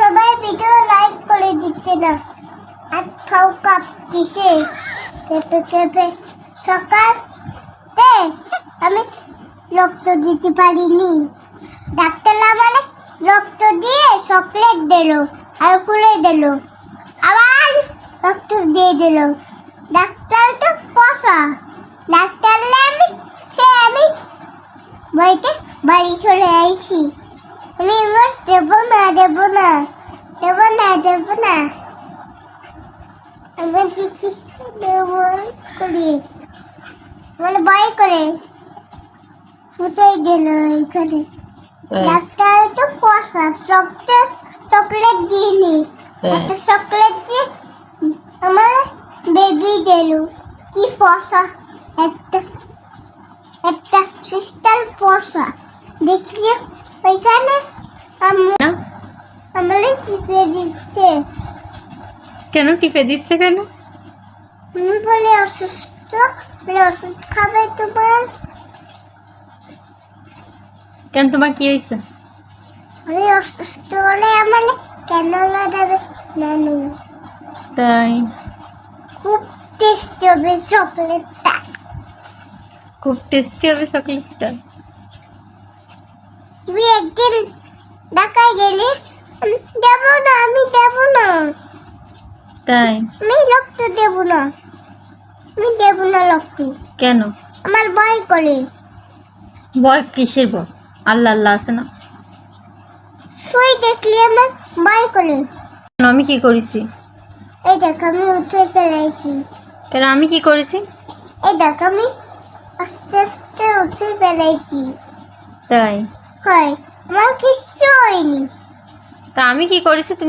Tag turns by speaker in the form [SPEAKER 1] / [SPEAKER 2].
[SPEAKER 1] সবাই video like করে দিচ্ছে না। আর খাও কাঁপতিছে কেঁপে কেঁপে সকালে আমি রক্ত দিতে পারিনি। ডাক্তার আমাকে রক্ত দিয়ে চকলেট দিল আর ফুলে দিল। আবার রক্ত দিয়ে দিল। ডাক্তার তো পশা ডাক্তার আমি, সে আমি বইতে বাড়ি চলে আইছি। আমি ইংলিশ দেবো না দেবো না দেবো না দেবো না। আমি করি। মানে ভয় করে ফুটাই দিল এখানে
[SPEAKER 2] তাই
[SPEAKER 1] ডাক্তার তো পয়সা চকলেট চকলেট দিইনি। একটা চকলেট দিয়ে আমার বেবি দিল। কি পয়সা একটা একটা সিস্টার পয়সা দেখি ওইখানে আমার চিপে দিচ্ছে।
[SPEAKER 2] কেন? টিপে দিচ্ছে কেন?
[SPEAKER 1] আমি বলে অসুস্থ বলে ওষুধ খাবে তোমার।
[SPEAKER 2] কেন তোমার কি হয়েছে?
[SPEAKER 1] আমি অসুস্থ বলে আমার কেন লাগাবে নানু।
[SPEAKER 2] তাই?
[SPEAKER 1] খুব টেস্টি হবে চকলেটটা।
[SPEAKER 2] খুব টেস্টি হবে চকলেটটা।
[SPEAKER 1] তুই একদিন ঢাকায় গেলি আমি দেব না আমি দেব না।
[SPEAKER 2] তাই?
[SPEAKER 1] আমি রক্ত দেব না আমি দেব না রক্ত।
[SPEAKER 2] কেন?
[SPEAKER 1] আমার ভয় করে।
[SPEAKER 2] ভয় কিসের ভয়? আল্লাহ আল্লাহ আছে না।
[SPEAKER 1] সুই দেখলি আমার ভয় করে।
[SPEAKER 2] কেন আমি কি করেছি?
[SPEAKER 1] এই দেখ আমি উঠে ফেলাইছি
[SPEAKER 2] কেন আমি কি করেছি?
[SPEAKER 1] এই দেখ আমি আস্তে আস্তে উঠে ফেলাইছি
[SPEAKER 2] তাই?
[SPEAKER 1] হয়। আমার কিচ্ছু হয়নি
[SPEAKER 2] তা আমি কি করেছি? তুমি